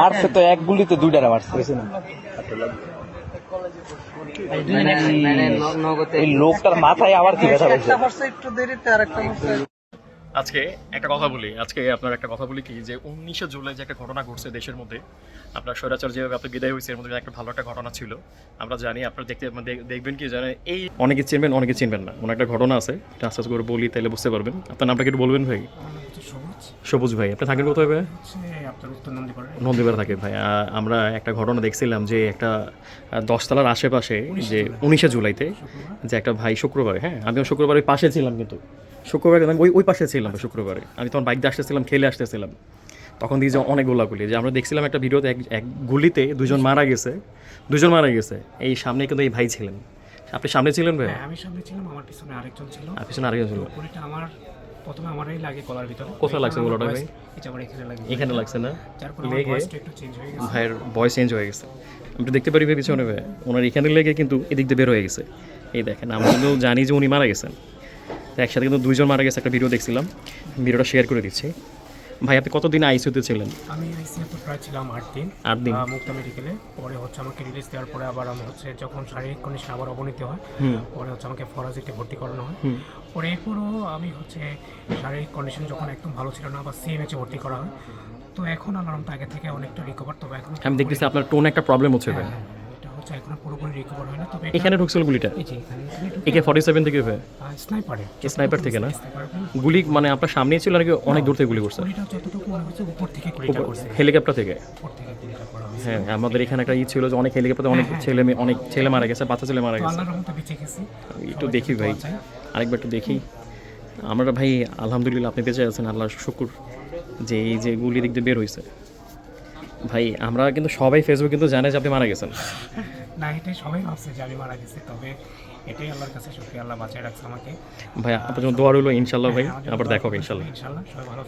মারছে তো এক গুলিতে দুইটারে মারছে। এই লোকটার মাথায় আবার কি ব্যথা পেয়েছে আজকে একটা কথা বলি, আজকে আপনার একটা কথা বলি কি, যে উনিশে জুলাই যে একটা ঘটনা ঘটছে দেশের মধ্যে, আপনার স্বৈরাচার যেভাবে আপনি বিদায় হয়েছে এর মধ্যে একটা ভালো একটা ঘটনা ছিল। আমরা জানি, আপনারা দেখতে দে- দেখবেন কি জানেন এই অনেকে চিনবেন অনেকে চিনবেন না। অনেক একটা ঘটনা আছে, এটা আস্তে আস্তে করে বলি তাহলে বুঝতে পারবেন। আপনার নামটা একটু বলবেন ভাই? সবুজ ভাই আপনি থাকেন কোথায় ভাই? নন্দীপাড়া থাকে ভাই। আমরা একটা ঘটনা দেখছিলাম যে একটা দশতলার আশেপাশে যে উনিশে জুলাইতে যে একটা ভাই শুক্রবারে হ্যাঁ আমিও শুক্রবারের পাশে ছিলাম কিন্তু। শুক্রবারে ওই ওই পাশে ছিলাম শুক্রবারে। আমি তখন বাইক দিয়ে আসতেছিলাম খেলে আসতেছিলাম। তখন দিয়ে যে অনেক গোলাগুলি যে আমরা দেখছিলাম একটা ভিডিওতে এক এক গুলিতে দুজন মারা গেছে। দুজন মারা গেছে। এই সামনে কিন্তু এই ভাই ছিলেন। আপনি সামনে ছিলেন ভাই? হ্যাঁ, আমি সামনে ছিলাম আমার পিছনে আরেকজন ছিল। আর পিছনে আরেকজন ছিল। গুলিটা আমার প্রথমে আমারই লাগে গলার ভিতরে। কোথায় লাগছে গোলাটা ভাই? যে আমার এখানে লাগে এখানে লাগছে না? ফলে আমার ভয়েসটা একটু চেঞ্জ হয়ে গেছে। ভাইয়ের ভয়েস চেঞ্জ হয়ে গেছে। আমরা দেখতে পারি ভাই পিছনে ভাই। ওনার এখানে লেগে কিন্তু এদিক দিয়ে বের হয়ে গেছে। এই দেখেন আমরা কিন্তু জানি যে উনি মারা গেছেন। একসাথে কিন্তু দুইজন মারা গেছে একটা ভিডিও দেখছিলাম। ভিডিওটা শেয়ার করে দিচ্ছি। ভাই আপনি কতদিন আইসিউতে ছিলেন? আমি আইসিএফ প্রায় ছিলাম আট দিন। আট দিন। মুক্তা মেডিকেলে পরে হচ্ছে আমাকে রিলিজ দেওয়ার পরে আবার আমি হচ্ছে যখন শারীরিক কন্ডিশন আবার অবনতি হয় পরে হচ্ছে আমাকে ফরাজিতে ভর্তি করানো হয়। পরে এরপরও আমি হচ্ছে শারীরিক কন্ডিশন যখন একদম ভালো ছিল না আবার সিএমএচে ভর্তি করা হয়। তো এখন আলাম আগে থেকে অনেকটা রিকভার তবে এখন আমি দেখতেছি আপনার টোন একটা প্রবলেম হচ্ছে ভাই। এখনও পুরোপুরি রিকভার হয় না তবে এখানে ঢুকছিল গুলিটা? একে ফর্টি সেভেন থেকে স্নাইপারে স্নাইপার থেকে না? গুলি মানে আপনার সামনেই ছিল নাকি অনেক দূর থেকে গুলি করছে? উপর থেকে হেলিকপ্টার থেকে? হ্যাঁ আমাদের এখানে একটা ই ছিল যে অনেক হেলিকপ্টারে অনেক ছেলে মেয়ে অনেক ছেলে মারা গেছে বাচ্চা ছেলে মারা গেছে। একটু দেখি ভাই আরেকবার একটু দেখি। আমরা ভাই আলহামদুলিল্লাহ আপনি বেঁচে আছেন আল্লাহ শুকুর যে এই যে গুলি দিক দিয়ে বের হয়েছে ভাই আমরা কিন্তু সবাই ফেসবুক কিন্তু জানে যে আপনি মারা গেছেন। না এটাই সবাই ভাবছে যে আমি মারা গেছি তবে এটাই আল্লাহর কাছে শুক্রিয়া আল্লাহ বাঁচায় রাখছে আমাকে ভাই আপনার জন্য দোয়া রইল ইনশাল্লাহ ভাই হ্যাঁ, আবার দেখো হবে ইনশাল্লাহ ইনশাল্লাহ সবাই ভালো।